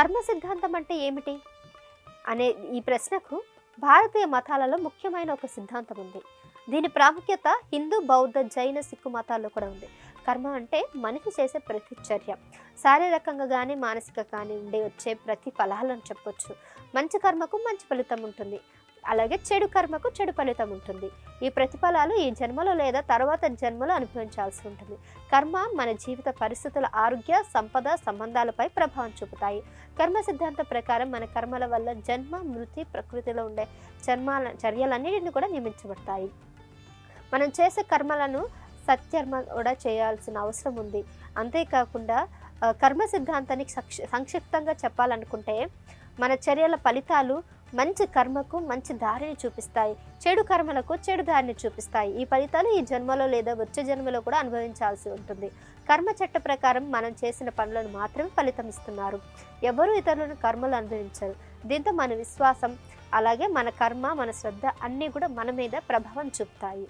కర్మ సిద్ధాంతం అంటే ఏమిటి? అనే ఈ ప్రశ్నకు భారతీయ మతాలలో ముఖ్యమైన ఒక సిద్ధాంతం ఉంది. దీని ప్రాముఖ్యత హిందూ బౌద్ధ జైన సిక్కు మతాల్లో కూడా ఉంది. కర్మ అంటే మనిషి చేసే ప్రతి చర్య శారీరకంగా కానీ మానసిక కానీ ఉండే వచ్చే ప్రతి ఫలాలను చెప్పొచ్చు. మంచి కర్మకు మంచి ఫలితం ఉంటుంది. అలాగే చెడు కర్మకు చెడు ఫలితం ఉంటుంది. ఈ ప్రతిఫలాలు ఈ జన్మలో లేదా తర్వాత జన్మలో అనుభవించాల్సి ఉంటుంది. కర్మ మన జీవిత పరిస్థితుల ఆరోగ్య సంపద సంబంధాలపై ప్రభావం చూపుతాయి. కర్మ సిద్ధాంతం ప్రకారం మన కర్మల వల్ల జన్మ మృతి ప్రకృతిలో ఉండే జన్మాల చర్యలన్నిటిని కూడా నియమించబడతాయి. మనం చేసే కర్మలను సత్కర్మ కూడా చేయాల్సిన అవసరం ఉంది. అంతేకాకుండా కర్మ సిద్ధాంతానికి సక్ష- సంక్షిప్తంగా చెప్పాలనుకుంటే మన చర్యల ఫలితాలు మంచి కర్మకు మంచి దారిని చూపిస్తాయి. చెడు కర్మలకు చెడు దారిని చూపిస్తాయి. ఈ ఫలితాలు ఈ జన్మలో లేదా వచ్చే జన్మలో కూడా అనుభవించాల్సి ఉంటుంది. కర్మ చట్ట ప్రకారం మనం చేసిన పనులను మాత్రమే ఫలితం ఇస్తున్నారు. ఎవరు ఇతరులను కర్మలు అనుభవించరు. దీంతో మన విశ్వాసం అలాగే మన కర్మ మన శ్రద్ధ అన్నీ కూడా మన మీద ప్రభావం చూపుతాయి.